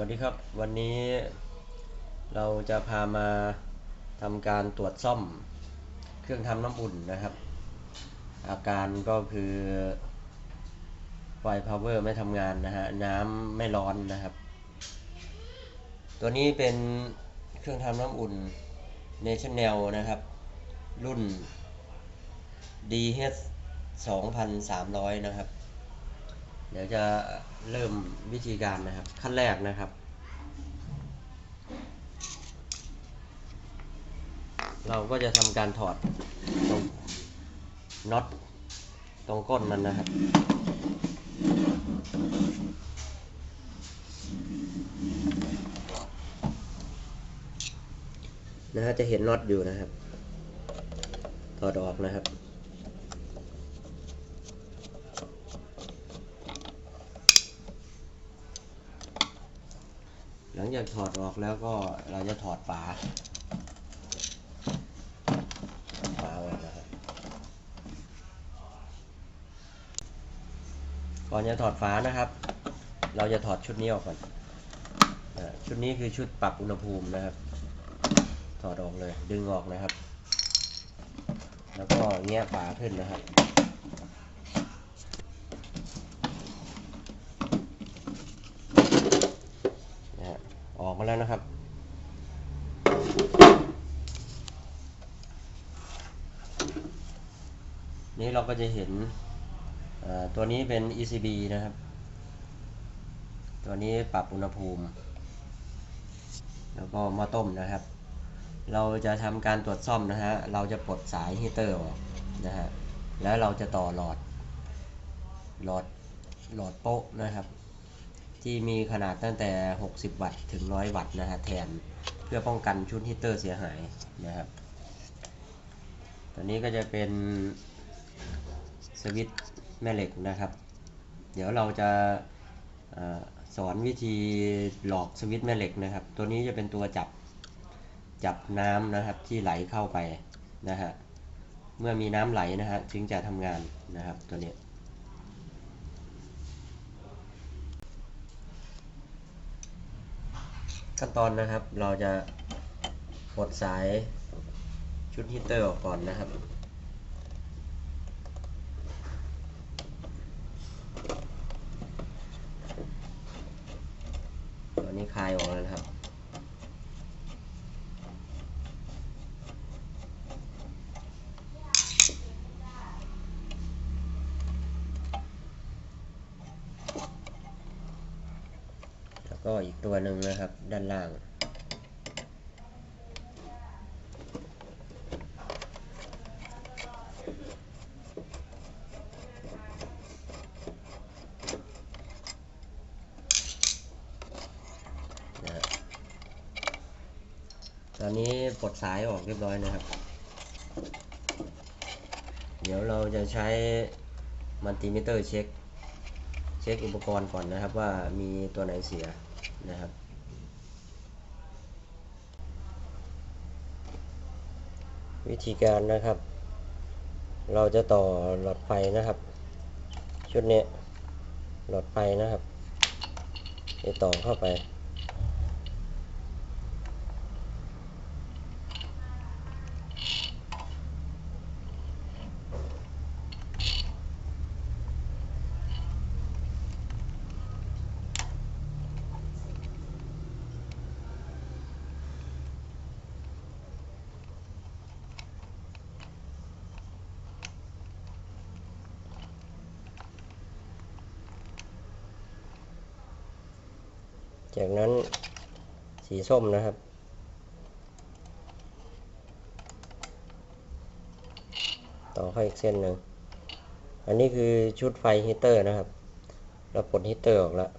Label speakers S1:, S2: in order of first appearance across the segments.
S1: วัสดีครับ วันนี้เราจะพามาทำการตรวจซ่อมเครื่องทำน้ำอุ่นนะครับ อาการก็คือไฟ power ไม่ทำงานนะฮะน้ำไม่ร้อนนะครับ ตัวนี้เป็นเครื่องทำน้ำอุ่น National นะครับ รุ่น DH 2300 นะครับ ดี๋ยวจะเริ่มวิธีการนะครับ ขั้นแรกนะครับ เราก็จะทำการถอดตรงน็อตตรงก้นมันนะครับนะฮะจะเห็นน็อตอยู่นะครับ ถอดออกนะครับ ลังจากถอดออกแล้วก็เราจะถอดฝาฝาออกนะครับก่อนจะถอดฝานะครับ เราจะถอดชุดนี้ออกก่อนชุดนี้คือชุดปรับอุณหภูมินะครับ ถอดออกเลยดึงออกนะครับ แล้วก็แงะฝาขึ้นนะครับ นะฮะออกมา แล้วนะครับ นี่เราก็จะเห็นตัวนี้เป็น ECB นะครับ ตัวนี้ปรับอุณหภูมิ แล้วก็ม้อต้มนะครับ เราจะทำการตรวจซ่อมนะฮะ เราจะปลดสายฮีเตอร์ออกนะฮะ แล้วเราจะต่อหลอด หลอดหลอดโป๊ะนะครับ ที่มีขนาดตั้งแต่ 60 วัตต์ถึง 100 วัตต์นะฮะแทนเพื่อป้องกันชุดฮีตเตอร์เสียหายนะครับตัวนี้ก็จะเป็นสวิตช์แม่เหล็กนะครับ เดี๋ยวเราจะอสอนวิธีหลอกสวิตช์แม่เหล็กนะครับ ตัวนี้จะเป็นตัวจับจับน้ำนะครับที่ไหลเข้าไปนะฮะเมื่อมีน้ำไหลนะฮะจึงจะทำงานนะครับตัวนี้ ขั้นตอนนะครับ เราจะปลดสายชุดฮีตเตอร์ออกก่อนนะครับ ตอนนี้คลายออกแล้วนะครับ แล้วก็อีกตัวหนึ่งนะครับ ด้านล่าง นะฮะต อนนี้ปลดสายออกเรียบร้อยนะครับ เดี๋ยวเราจะใช้มัลติมิเตอร์เช็ค เช็คอุปกรณ์ก่อนนะครับว่ามีตัวไหนเสียนะครับ วิธีการนะครับ เราจะต่อหลอดไฟนะครับ ชุดนี้หลอดไฟนะครับจะต่อเข้าไป จากนั้นสีส้มนะครับ ต่อเข้าอีกเส้นหนึ่ง อันนี้คือชุดไฟฮีเตอร์นะครับ เราปลดฮีเตอร์ออกแล้ว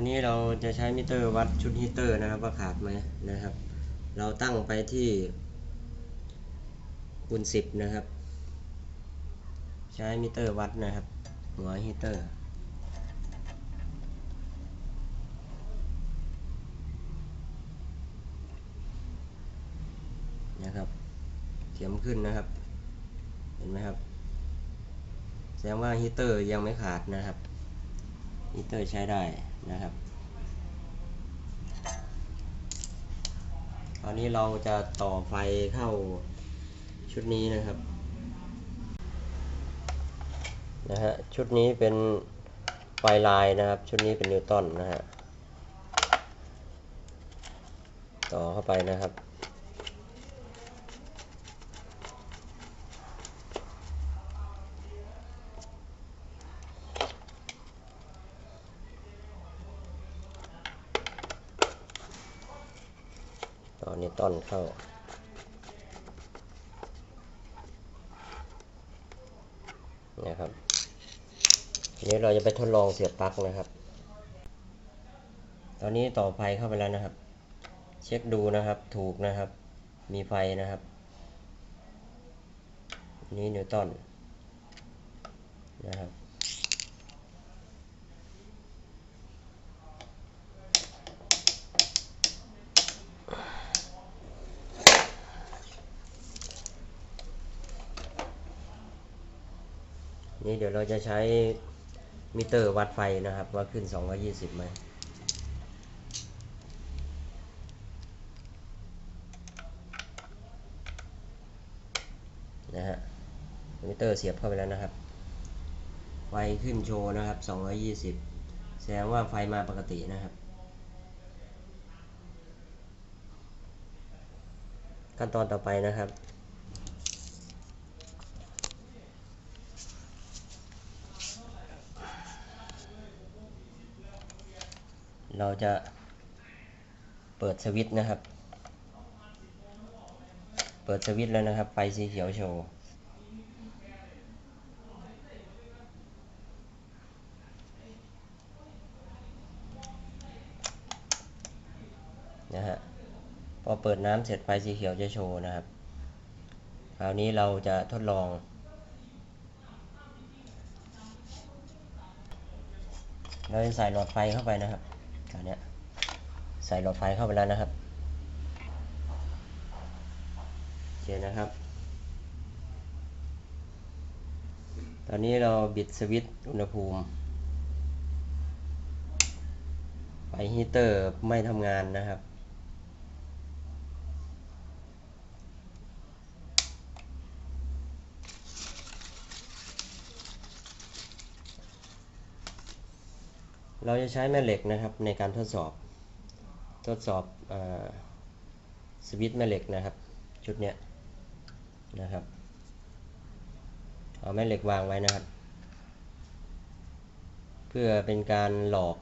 S1: นนี้เราจะใช้มิเตอร์วัดชุดฮีเตอร์นะครับว่าขาดไหมนะครับ เราตั้งไปที่คูณสิบนะครับ ใช้มิเตอร์วัดนะครับ หัวฮีเตอร์นะครับเข็มขึ้นนะครับ เห็นไหมครับ แสดงว่าฮีเตอร์ยังไม่ขาดนะครับ ฮีเตอร์ใช้ได้นะครับตอนนี้เราจะต่อไฟเข้าชุดนี้นะครับนะฮะชุดนี้เป็นไฟลายนะครับ ชุดนี้เป็นนิวตันนะฮะต่อเข้าไปนะครับ ตอนนี้ต้นเข้า นะครับทีนี้เราจะไปทดลองเสียบปลั๊กนะครับ ตอนนี้ต่อไฟเข้าไปแล้วนะครับ เช็คดูนะครับถูกนะครับ มีไฟนะครับ นี่นิวตันนะครับ นี่เดี๋ยวเราจะใช้มิเตอร์วัดไฟนะครับ ว่าขึ้น 220ไหมนะฮะมิเตอร์เสียบเข้าไปแล้วนะครับ ไฟขึ้นโชว์นะครับ 220 แสดงว่าไฟมาปกตินะครับ ขั้นตอนต่อไปนะครับ เราจะเปิดสวิตช์นะครับ เปิดสวิตช์แล้วนะครับ ไฟสีเขียวโชว์ นะฮะ พอเปิดน้ำเสร็จไฟสีเขียวจะโชว์นะครับ คราวนี้เราจะทดลองเราจะใส่หลอดไฟเข้าไปนะครับ อนนี้ใส่หลอดไฟเข้าไปแล้วนะครับโอเคนะครับ ตอนนี้เราบิดสวิตช์อุณหภูมิไฟฮีเตอร์ไม่ทำงานนะครับ เราจะใช้แม่เหล็กนะครับในการทดสอบ ทดสอบอสวิตช์แม่เหล็กนะครับ ชุดเนี้ยนะครับ เอาแม่เหล็กวางไว้นะครับ เพื่อเป็นการหลอก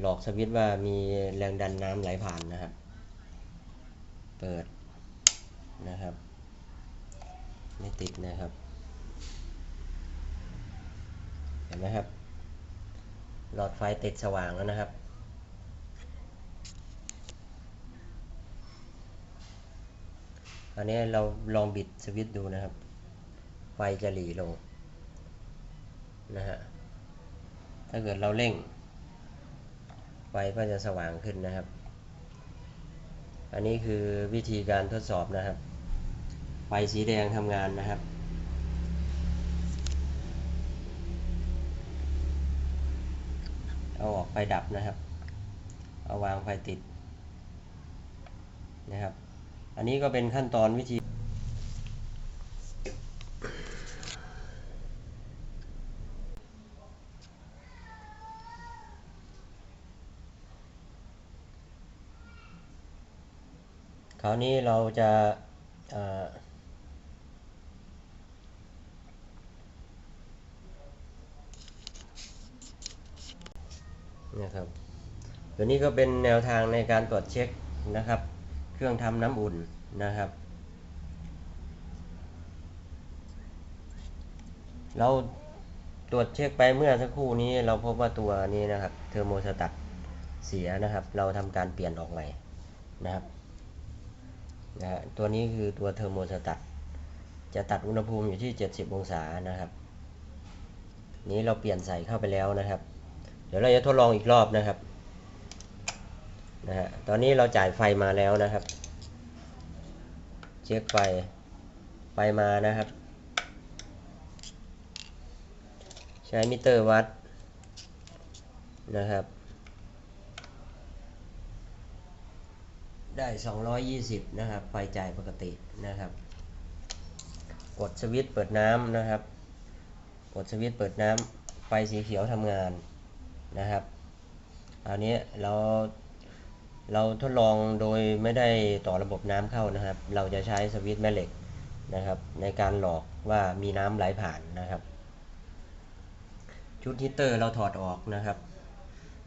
S1: หลอกสวิตช์ว่ามีแรงดันน้ำไหลผ่านนะครับ เปิดนะครับไม่ติดนะครับ เห็นไหมครับ หลอดไฟติดสว่างแล้วนะครับอันนี้เราลองบิดสวิตช์ดูนะครับ ไฟจะหลีลงนะฮะ ถ้าเกิดเราเร่ง ไฟก็จะสว่างขึ้นนะครับ อันนี้คือวิธีการทดสอบนะครับ ไฟสีแดงทำงานนะครับ เอาออกไฟดับนะครับ เอาวางไฟติดนะครับ อันนี้ก็เป็นขั้นตอนวิธี คราวนี้เราจะเอ่อนะครับ ตัวนี้ก็เป็นแนวทางในการตรวจเช็คนะครับ เครื่องทำน้ำอุ่นนะครับ เราตรวจเช็คไปเมื่อสักครู่นี้เราพบว่าตัวนี้นะครับเทอร์โมสตัตเสียนะครับ เราทำการเปลี่ยนออกใหม่นะครับนะฮะตัวนี้คือตัวเทอร์โมสตัตจะตัดอุณหภูมิอยู่ที่ 70 องศานะครับ นี้เราเปลี่ยนใส่เข้าไปแล้วนะครับ เดี๋ยวเราจะทดลองอีกรอบนะครับ นะฮะตอนนี้เราจ่ายไฟมาแล้วนะครับ เช็คไฟไฟมานะครับ ใช้มิเตอร์วัดนะครับ ได้ 220 นะครับ ไฟจ่ายปกตินะครับ กดสวิตช์เปิดน้ำนะครับ กดสวิตช์เปิดน้ำไฟสีเขียวทำงานนะครับอันนี้เรา เราทดลองโดยไม่ได้ต่อระบบน้ำเข้านะครับ เราจะใช้สวิตช์แม่เหล็กนะครับ ในการหลอกว่ามีน้ำไหลผ่านนะครับ ชุดฮีตเตอร์เราถอดออกนะครับ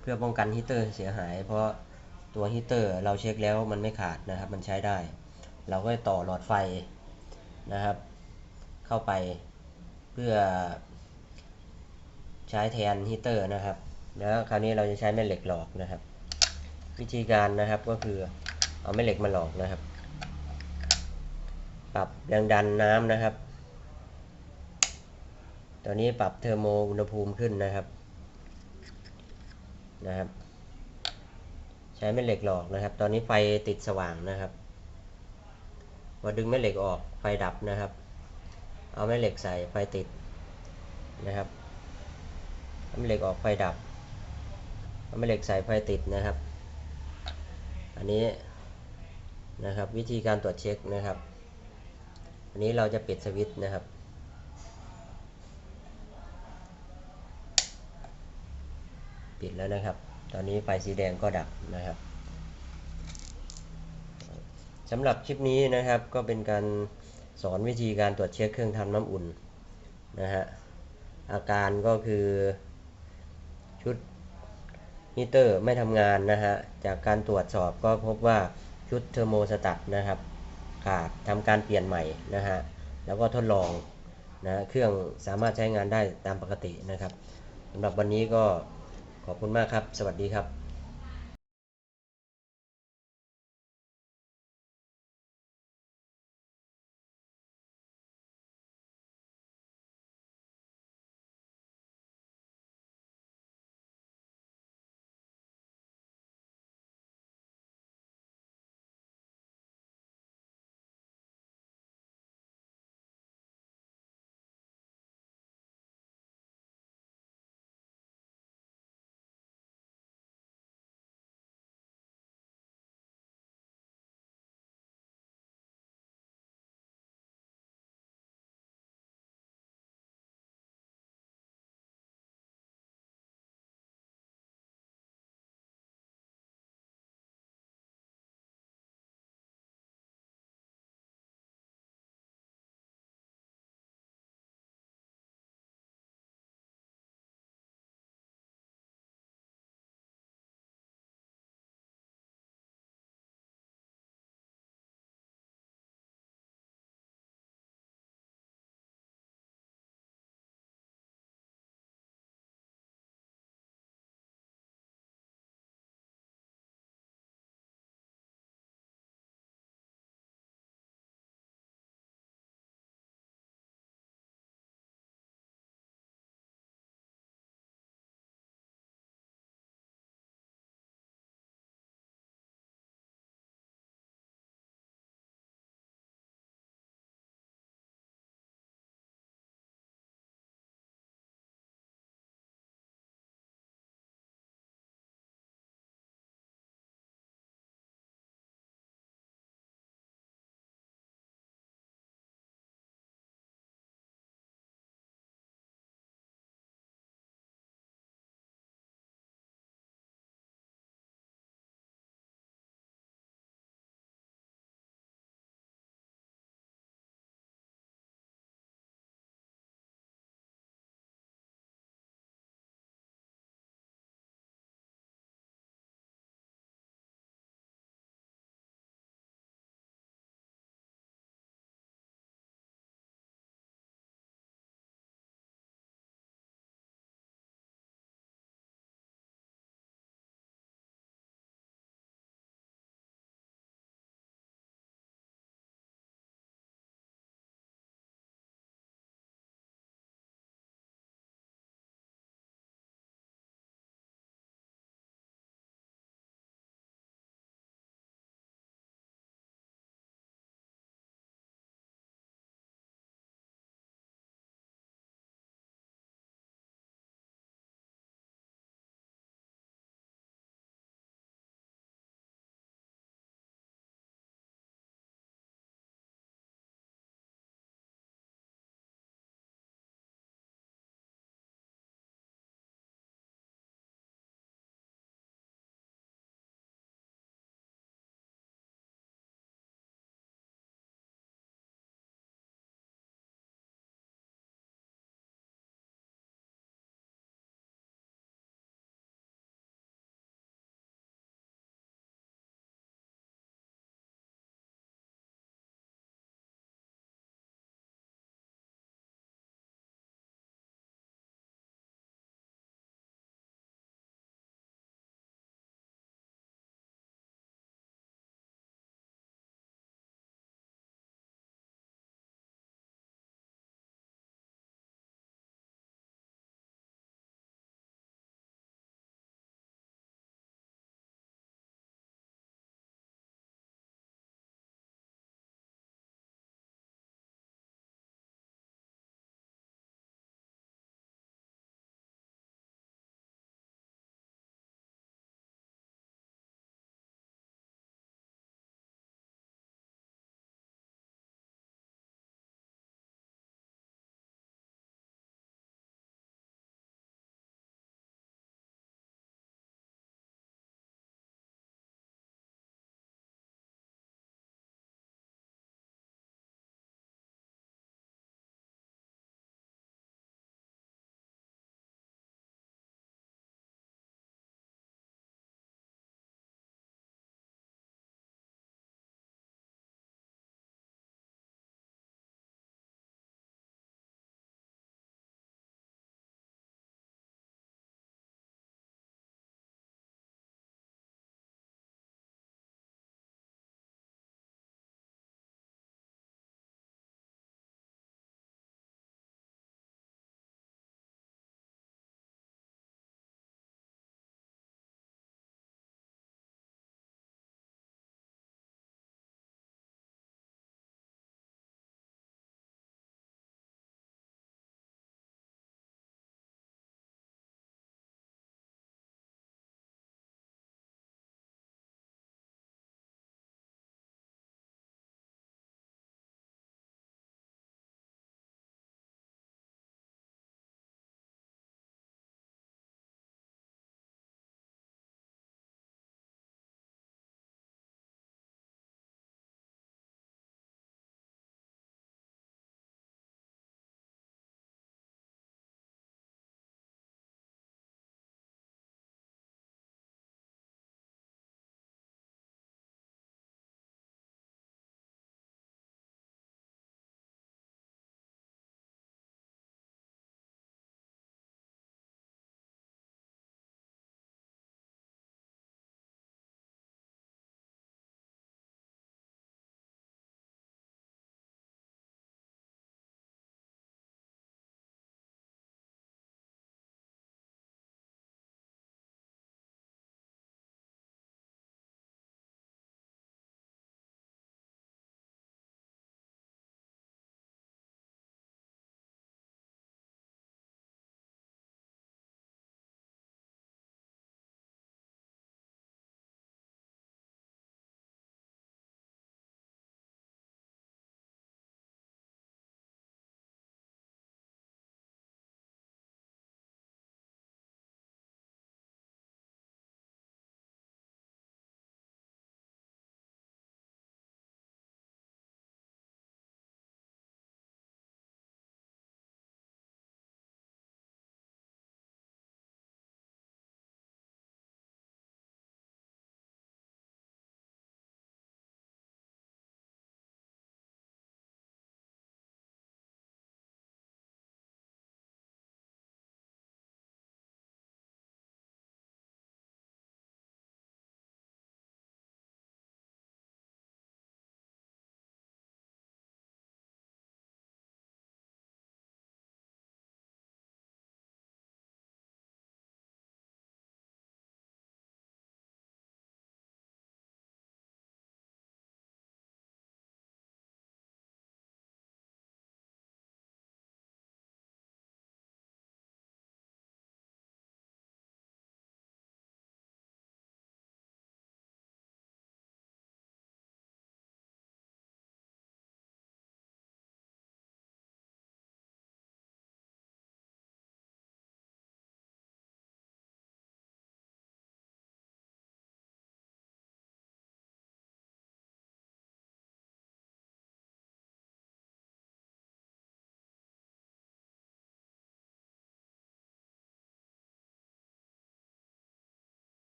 S1: เพื่อป้องกันฮีตเตอร์เสียหาย เพราะตัวฮีตเตอร์เราเช็คแล้วมันไม่ขาดนะครับ มันใช้ได้ เราก็ต่อหลอดไฟนะครับ เข้าไปเพื่อใช้แทนฮีตเตอร์นะครับ แล้วคราวนี้เราจะใช้แม่เหล็กหลอกนะครับ วิธีการนะครับก็คือเอาแม่เหล็กมาหลอกนะครับ ปรับแรงดันน้ำนะครับ ตอนนี้ปรับเทอร์โมอุณหภูมิขึ้นนะครับนะครับ ใช้แม่เหล็กหลอกนะครับ ตอนนี้ไฟติดสว่างนะครับพอดึงแม่เหล็กออกไฟดับนะครับ เอาแม่เหล็กใส่ไฟติดนะครับแม่เหล็กออกไฟดับแม่เหล็กใส่ไฟติดนะครับ อันนี้นะครับวิธีการตรวจเช็คนะครับ อันนี้เราจะปิดสวิตช์นะครับปิดแล้วนะครับ ตอนนี้ไฟสีแดงก็ดับนะครับสำหรับคลิปนี้นะครับก็เป็นการสอนวิธีการตรวจเช็คเครื่องทำน้ำอุ่นนะฮะอาการก็คือชุด มิเตอร์ไม่ทำงานนะฮะ จากการตรวจสอบก็พบว่าชุดเทอร์โมสตัตนะครับ ขาดทำการเปลี่ยนใหม่นะฮะ แล้วก็ทดลองนะเครื่องสามารถใช้งานได้ตามปกตินะครับสำหรับวันนี้ก็ขอบคุณมากครับ สวัสดีครับ